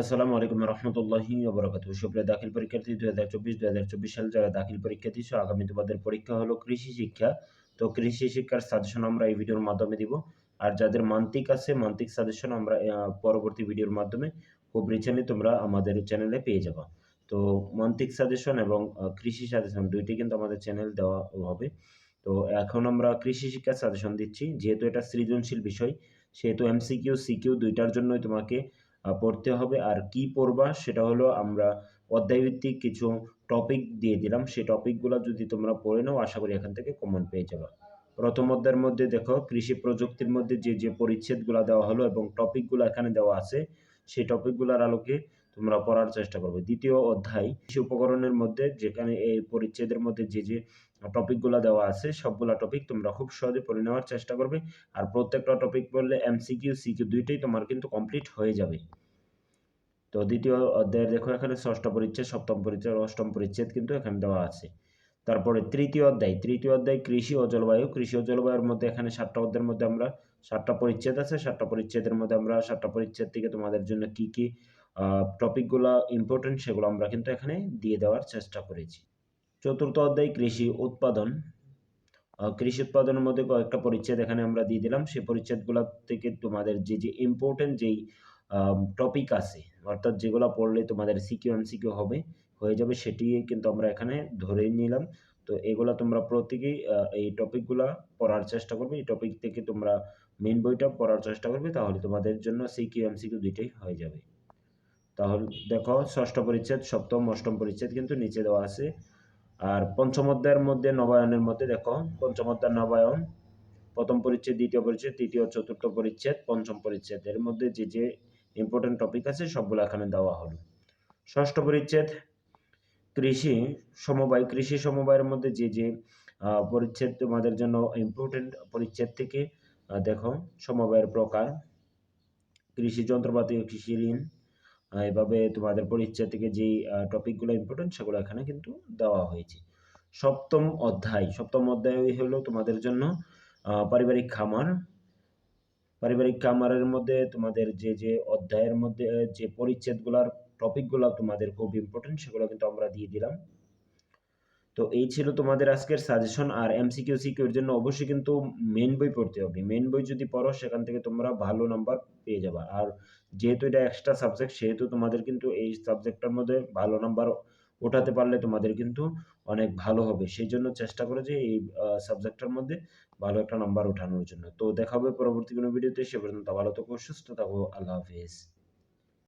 আসসালামু আলাইকুম রহমতুল্লাহি ওবরাকাত সুপ্রিয় দাখিল পরীক্ষার্থী, দুই হাজার চব্বিশ, দুই হাজার চব্বিশ সাল যারা দাখিল পরীক্ষা দিচ্ছ আগামী তোমাদের পরীক্ষা হলো কৃষি শিক্ষা। তো কৃষি শিক্ষার সাজেশন আমরা এই ভিডিওর মাধ্যমে দিব। আর যাদের মান্তিক আছে, মান্তিক সাজেশন আমরা পরবর্তী ভিডিওর মাধ্যমে খুব রিসেন্টলি তোমরা আমাদের চ্যানেলে পেয়ে যাবা। তো মান্তিক সাজেশন এবং কৃষি সাজেশন দুইটি কিন্তু আমাদের চ্যানেল দেওয়া হবে। তো এখন আমরা কৃষি শিক্ষার সাজেশন দিচ্ছি। যেহেতু এটা সৃজনশীল বিষয়, সেহেতু এমসিকিউ সিকিউ দুইটার জন্যই তোমাকে পড়তে হবে। আর কি পড়বা সেটা হলো আমরা অধ্যায়ভিত্তিক কিছু টপিক দিয়ে দিলাম। সেই টপিকগুলো যদি তোমরা পড়ে নাও, আশা করি এখান থেকে কমন পেয়ে যাবে। প্রথম অধ্যায়ের মধ্যে দেখো, কৃষি প্রযুক্তির মধ্যে যে যে পরিচ্ছেদগুলো দেওয়া হলো এবং টপিকগুলো এখানে দেওয়া আছে সেই টপিকগুলোর আলোকে তোমরা পড়ার চেষ্টা করবে। দ্বিতীয় অধ্যায়, কৃষি উপকরণের মধ্যে যেখানে এই পরিচ্ছেদের মধ্যে যে যে টপিকগুলো দেওয়া আছে, সবগুলা টপিক তোমরা খুব সহজে পড়ে নেওয়ার চেষ্টা করবে। আর প্রত্যেকটা টপিক পড়লে এমসিকিউ সিকিউ দুইটাই তোমার কিন্তু কমপ্লিট হয়ে যাবে। তো দ্বিতীয় অধ্যায়ের দেখো এখানে ষষ্ঠ পরিচ্ছেদ, সপ্তম পরিচ্ছেদ, অষ্টম পরিচ্ছেদ কিন্তু এখানে দেওয়া আছে। তারপরে তৃতীয় অধ্যায় তৃতীয় অধ্যায় কৃষি ও জলবায়ু। কৃষি ও জলবায়ুর মধ্যে এখানে সাতটা অধ্যায়ের মধ্যে আমরা, সাতটা পরিচ্ছেদ আছে। সাতটা পরিচ্ছেদের মধ্যে আমরা, সাতটা পরিচ্ছেদ থেকে তোমাদের জন্য কি কি টপিকগুলো ইম্পর্টেন্ট সেগুলো আমরা কিন্তু এখানে দিয়ে দেওয়ার চেষ্টা করেছি। চতুর্থ অধ্যায় কৃষি উৎপাদন। কৃষি উৎপাদনের মধ্যে কয়েকটা পরিচ্ছেদ এখানে আমরা দিয়ে দিলাম। সেই পরিচ্ছেদগুলো থেকে তোমাদের যে যে ইম্পর্টেন্ট যেই টপিক আছে, অর্থাৎ যেগুলো পড়লে তোমাদের সিকিউ এমসিকিউ হবে হয়ে যাবে সেটি কিন্তু আমরা এখানে ধরেই নিলাম। তো এগুলো তোমরা প্রত্যেকেই এই টপিকগুলা পড়ার চেষ্টা করবে। এই টপিক থেকে তোমরা মেন বইটা পড়ার চেষ্টা করবে, তাহলে তোমাদের জন্য সিকিউ এমসিকিউ দুইটাই হয়ে যাবে। তাহলে দেখো, ষষ্ঠ পরিচ্ছেদ, সপ্তম, অষ্টম পরিচ্ছেদ কিন্তু নিচে দেওয়া আছে। আর পঞ্চম অধ্যায়ের মধ্যে, নবায়নের মধ্যে দেখো, পঞ্চম অধ্যায় নবায়ন, প্রথম পরিচ্ছেদ, দ্বিতীয় পরিচ্ছেদ, তৃতীয়, চতুর্থ পরিচ্ছেদ, পঞ্চম পরিচ্ছেদ। এর মধ্যে যে যে ইম্পর্টেন্ট টপিক আছে, সবগুলো এখানে দেওয়া হলো। ষষ্ঠ পরিচ্ছেদ কৃষি সমবায়, কৃষি সমবায়ের মধ্যে যে যে পরিচ্ছেদ তোমাদের জন্য ইম্পর্টেন্ট পরিচ্ছেদ থেকে দেখো সমবায়ের প্রকার, কৃষি যন্ত্রপাতি ও কৃষি ঋণ এভাবে তোমাদের পরিচ্ছেদ থেকে যেই টপিকগুলো ইম্পর্টেন্ট সেগুলো এখানে কিন্তু দেওয়া হয়েছে। সপ্তম অধ্যায় সপ্তম অধ্যায় হলো তোমাদের জন্য পারিবারিক খামার, পারিবারিক খামারের মধ্যে তোমাদের যে যে অধ্যায়ের মধ্যে যে পরিচ্ছেদগুলোর টপিকগুলো তোমাদের খুব ইম্পর্টেন্ট সেগুলো কিন্তু আমরা দিয়ে দিলাম। তো এই ছিল তোমাদের আজকের সাজেশন আর এমসিকিউ সিকিউর জন্য অবশ্যই কিন্তু মেন বই পড়তে হবে। মেন বই যদি পড়ো, সেখান থেকে তোমরা ভালো নাম্বার পেয়ে যাবে। আর যেহেতু এটা এক্সট্রা সাবজেক্ট সেহেতু তোমাদের কিন্তু এই সাবজেক্টটার মধ্যে ভালো নাম্বার ওঠাতে পারলে তোমাদের কিন্তু অনেক ভালো হবে। সেই জন্য চেষ্টা করে যে এই সাবজেক্টটার মধ্যে ভালো একটা নাম্বার ওঠানোর জন্য। তো দেখা হবে পরবর্তী কোনো ভিডিওতে সে পর্যন্ত ভালো থাকো, সুস্থ থাকো। আল্লাহ হাফিজ।